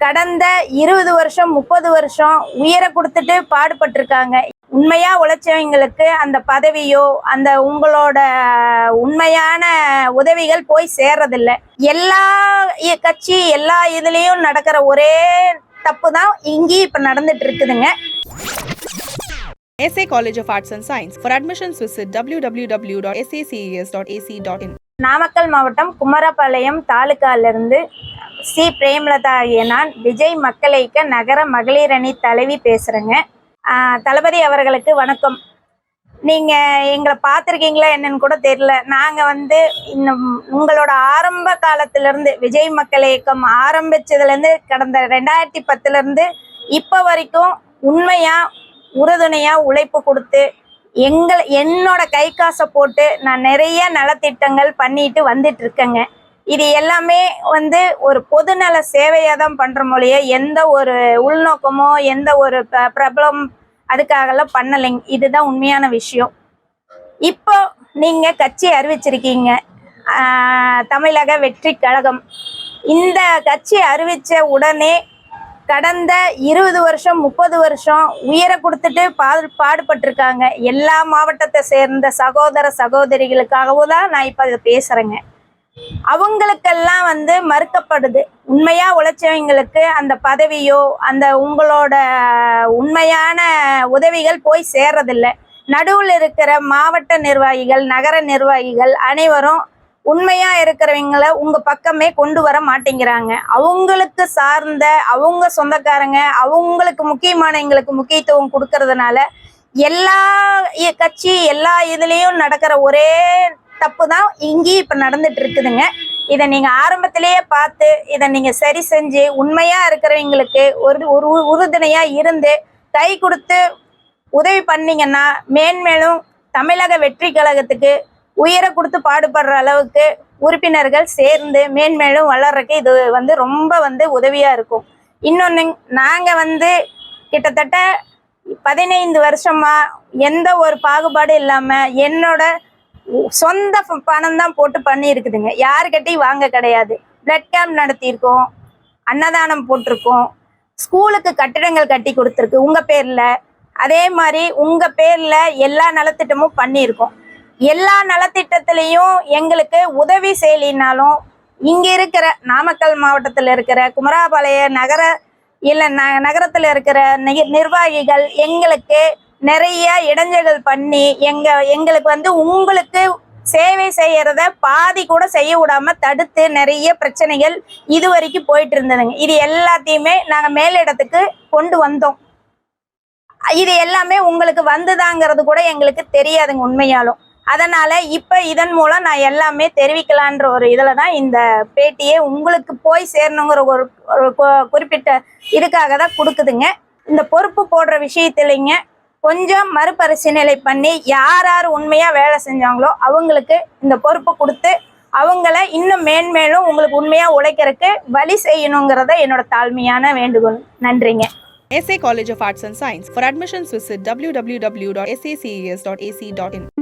கடந்த இருபது வருஷம் முப்பது வருஷம் உயிரை கொடுத்துட்டு பாடுபட்டிருக்காங்க உண்மையா உழைச்சவங்களுக்கு அந்த பதவியோ அந்த உங்களோட உண்மையான உதவிகள் போய் சேர்றதில்ல எல்லா கட்சி எல்லா இதுலயும் நடக்கிற ஒரே தப்பு தான் இங்கேயும் இப்ப நடந்துட்டு இருக்குதுங்க SA College of Arts and Science. For admissions, visit www.saces.ac.in. Namakkal மாவட்டம் குமரபாளையம் தாலுகால இருந்து சி பிரேமலதா ஆகிய நான் விஜய் மக்கள் நகர மகளிர் அணி தலைவி பேசுறேங்க. தளபதி அவர்களுக்கு வணக்கம். நீங்க எங்களை பார்த்துருக்கீங்களா என்னன்னு கூட தெரியல. நாங்க வந்து இந்த உங்களோட ஆரம்ப காலத்துல இருந்து விஜய் மக்கள் இயக்கம் ஆரம்பிச்சதுல இருந்து கடந்த ரெண்டாயிரத்தி பத்துல இருந்து இப்ப வரைக்கும் உண்மையா உறுதுணையா உழைப்பு கொடுத்து எங்கள் என்னோட கை காசை போட்டு நான் நிறைய நலத்திட்டங்கள் பண்ணிட்டு வந்துட்டு இருக்கேங்க. இது எல்லாமே வந்து ஒரு பொதுநல சேவையாக தான் பண்ணுற மொழிய எந்த ஒரு உள்நோக்கமோ எந்த ஒரு பிரபலம் அதுக்காகலாம் பண்ணலைங்க இதுதான் உண்மையான விஷயம். இப்போ நீங்கள் கட்சி அறிவிச்சிருக்கீங்க. தமிழக வெற்றி கழகம். இந்த கட்சி அறிவித்த உடனே கடந்த இருபது வருஷம் முப்பது வருஷம் உயிரை கொடுத்துட்டு பாடு பாடுபட்டிருக்காங்க. எல்லா மாவட்டத்தை சேர்ந்த சகோதர சகோதரிகளுக்காகவும் தான் நான் இப்போ இதை பேசுகிறேங்க அவங்களுக்கெல்லாம் வந்து மறுக்கப்படுது. உண்மையா உழைச்சவங்களுக்கு அந்த பதவியோ அந்த உங்களோட உண்மையான உதவிகள் போய் சேர்றதில்ல. நடுவில் இருக்கிற மாவட்ட நிர்வாகிகள் நகர நிர்வாகிகள் அனைவரும் உண்மையா இருக்கிறவங்கள உங்க பக்கமே கொண்டு வர மாட்டேங்கிறாங்க. அவங்களுக்கு சார்ந்த அவங்க சொந்தக்காரங்க அவங்களுக்கு முக்கியமான எங்களுக்கு முக்கியத்துவம் கொடுக்கறதுனால எல்லா கட்சி எல்லா இதுலேயும் நடக்கிற ஒரே தப்பு தான் இங்கேயும் இப்போ நடந்துட்டு இருக்குதுங்க இதை நீங்கள் ஆரம்பத்திலேயே பார்த்து இதை நீங்கள் சரி செஞ்சு உண்மையாக இருக்கிறவங்களுக்கு ஒரு ஒரு உறுதுணையாக இருந்து கை கொடுத்து உதவி பண்ணிங்கன்னா மேன்மேலும் தமிழக வெற்றி கழகத்துக்கு உயிரை கொடுத்து பாடுபடுற அளவுக்கு உறுப்பினர்கள் சேர்ந்து மேன்மேலும் வளர்றதுக்கு இது வந்து ரொம்ப வந்து உதவியாக இருக்கும். இன்னொன்று நாங்கள் வந்து கிட்டத்தட்ட பதினைந்து வருஷமாக எந்த ஒரு பாகுபாடு இல்லாமல் என்னோட சொந்த பணம் தான் போட்டு பண்ணி இருக்குதுங்க யாருக்கிட்டையும் வாங்க கிடையாது. பிளட் கேம்ப் நடத்தியிருக்கோம். அன்னதானம் போட்டிருக்கோம். ஸ்கூலுக்கு கட்டிடங்கள் கட்டி கொடுத்துருக்கு. உங்கள் பேரில். அதே மாதிரி உங்கள் பேரில் எல்லா நலத்திட்டமும் பண்ணியிருக்கோம். எல்லா நலத்திட்டத்திலையும் எங்களுக்கு உதவி செய்யலினாலும் இங்கே இருக்கிற நாமக்கல் மாவட்டத்தில் இருக்கிற குமராபாளைய நகர இல்லை ந நகரத்தில் இருக்கிற நி- நிர்வாகிகள் எங்களுக்கு நிறைய இடைஞ்சல்கள் பண்ணி எங்க எங்களுக்கு வந்து உங்களுக்கு சேவை செய்யறத பாதி கூட செய்ய விடாம தடுத்து நிறைய பிரச்சனைகள் இது வரைக்கும் போயிட்டு இருந்ததுங்க. இது எல்லாத்தையுமே நாங்க மேலிடத்துக்கு கொண்டு வந்தோம். இது எல்லாமே உங்களுக்கு வந்துதாங்கிறது கூட எங்களுக்கு தெரியாதுங்க உண்மையாலும். அதனால இப்ப இதன் மூலம் நான் எல்லாமே தெரிவிக்கலான்ற ஒரு இதுல தான் இந்த பேட்டியே உங்களுக்கு போய் சேரணுங்கிற ஒரு குறிப்பிட்ட இதுக்காக தான் கொடுக்குதுங்க. இந்த பொறுப்பு போடுற விஷயத்திலைங்க கொஞ்சம் மறுபரிசீலனை பண்ணி யார் யார் உண்மையா வேலை செஞ்சாங்களோ அவங்களுக்கு இந்த பொறுப்பு கொடுத்து அவங்கள இன்னும் மேன்மேலும் உங்களுக்கு உண்மையா உழைக்கிறதுக்கு வழி செய்யணுங்கிறத என்னோட தாழ்மையான வேண்டுகோள். நன்றிங்க. SA College of Arts and Science. For admissions, visit in